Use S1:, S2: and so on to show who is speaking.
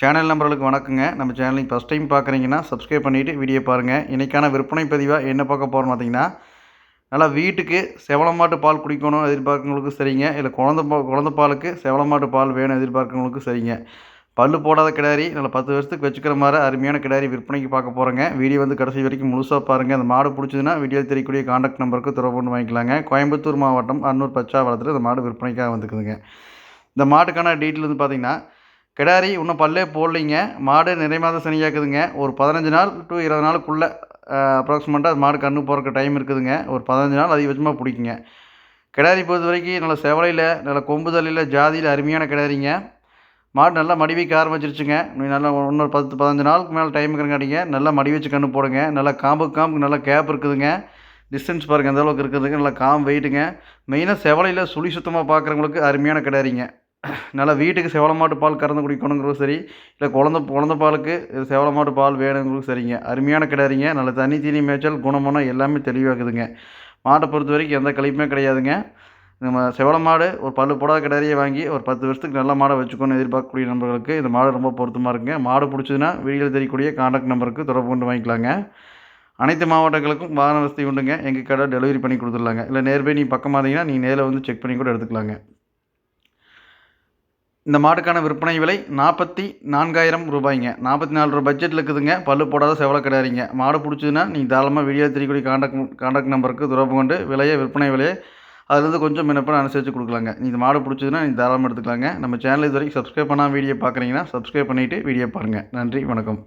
S1: Channel நம்பர்களுக்கு வணக்கங்க. நம்ம சேனலுக்கு ஃபஸ்ட் டைம் பார்க்குறீங்கன்னா சப்ஸ்கிரைப் பண்ணிவிட்டு வீடியோ பாருங்கள் இன்றைக்கான விற்பனை பதிவாக என்ன பார்க்க போகிறோம் பார்த்தீங்கன்னா நல்லா வீட்டுக்கு செவளமாட்டு பால் குடிக்கணும் எதிர்பார்க்கவங்களுக்கு சரிங்க. இல்லை குழந்த பா குழந்த பாலுக்கு செவளமாட்டு பால் வேணும் எதிர்பார்க்கவங்களுக்கு சரிங்க. பல் போடாத கிடாரி நல்லா பத்து வருஷத்துக்கு வச்சுக்கிற மாதிரி அருமையான கிடாரி விற்பனைக்கு பார்க்க போகிறோங்க வீடியோ வந்து கடைசி வரைக்கும் முழுசாக பாருங்கள் அந்த மாடு பிடிச்சதுன்னா வீடியோ தெரியக்கூடிய காண்டாக்ட் நம்பருக்கு தொடர்பு பண்ணி வாங்கிக்கலாங்க. கோயம்புத்தூர் மாவட்டம் அன்னூர் பச்சாவளத்தில் இந்த மாடு விற்பனைக்காக வந்துக்குதுங்க. இந்த மாட்டுக்கான டீட்டெயில் வந்து பார்த்திங்கன்னா கிடாரி இன்னும் பல்லே போடலைங்க. மாடு நிறை மாதம் சனியாக்குதுங்க. ஒரு பதினஞ்சு நாள் டு இருபது நாளுக்குள்ளே அப்ராக்சிமேட்டாக அது மாடு கண்ணு போகிறக்கு டைம் இருக்குதுங்க. ஒரு பதினஞ்சு நாள் அதிகபட்சமாக பிடிக்குங்க. கிடாரி பொறுத்த வரைக்கும் நல்ல செவலையில் நல்ல கொம்புதலில் ஜாதியில் அருமையான கிடாரிங்க. மாடு நல்லா மடி வைக்க ஆரம்பிச்சிருச்சுங்க. நல்லா இன்னொரு பத்து பதினஞ்சு நாளுக்கு மேலே டைம் இருக்கிறங்காட்டிங்க நல்லா மடி வச்சு கண்ணு போடுங்க. நல்லா காம்பு காம்புக்கு நல்லா கேப் இருக்குதுங்க. டிஸ்டன்ஸ் பாருங்கள் எந்த அளவுக்கு இருக்குதுங்க. நல்லா காம்பு வெயிட்டுங்க மெயினாக செவலையில் சுழி சுத்தமாக பார்க்குறவங்களுக்கு அருமையான கிடாரிங்க. நல்லா வீட்டுக்கு செவளமாட்டு பால் கறந்து குடிக்கணுங்கிறதும் சரி இல்லை குழந்த குழந்த பாலுக்கு செவளமாட்டு பால் வேணுங்கிறதும் சரிங்க. அருமையான கிடாரிங்க நல்ல தண்ணி தீனி மேய்ச்சல் குணமனம் எல்லாமே தெளிவாக்குதுங்க மாட்டை பொறுத்த வரைக்கும் எந்த கழிப்புமே கிடையாதுங்க. நம்ம செவள மாடு ஒரு பல்லு போடாத கிடாரியை வாங்கி ஒரு பத்து வருஷத்துக்கு நல்ல மாடை வச்சுக்கணும்னு எதிர்பார்க்கக்கூடிய நம்பர்களுக்கு இந்த மாடு ரொம்ப பொருத்தமாக இருக்குங்க. மாடு பிடிச்சதுன்னா வீடியோவில் தெரியக்கூடிய காண்டாக்ட் நம்பருக்கு தொடர்பு கொண்டு வாங்கிக்கலாங்க. அனைத்து மாவட்டங்களுக்கும் வாகன வசதி உண்டுங்க. எங்கள் கடை டெலிவரி பண்ணி கொடுத்துடலாங்க. இல்லை நேர்பை நீ பக்கமாக இருந்தீங்கன்னா நீங்கள் நேரில் வந்து செக் பண்ணி கூட எடுத்துக்கலாங்க. இந்த மாட்டுக்கான விற்பனை விலை நாற்பத்தி நான்காயிரம் ரூபாய்ங்க. நாற்பத்தி நாலு ரூபா பட்ஜெட்டில் இருக்குதுங்க. பல்லு போடாத செவலை கிடையாதுங்க. மாடு பிடிச்சதுன்னா நீங்கள் தாராளமாக வீடியோ தெரியக்கூடிய காண்டாக்ட் காண்டாக்ட் நம்பருக்கு தொடர்பு கொண்டு விலையை விற்பனை விலையை அதுலேருந்து கொஞ்சம் முன்னப்பட அனுசரித்து கொடுக்கலாங்க. நீங்கள் மாடு பிடிச்சதுன்னா நீங்கள் தாராளமாக எடுத்துக்கலாங்க. நம்ம சேனல் இது வரைக்கும் சப்ஸ்கிரைப் பண்ணால் வீடியோ பார்க்குறீங்கன்னா சப்ஸ்கிரைப் பண்ணிவிட்டு வீடியோ பாருங்கள் நன்றி வணக்கம்.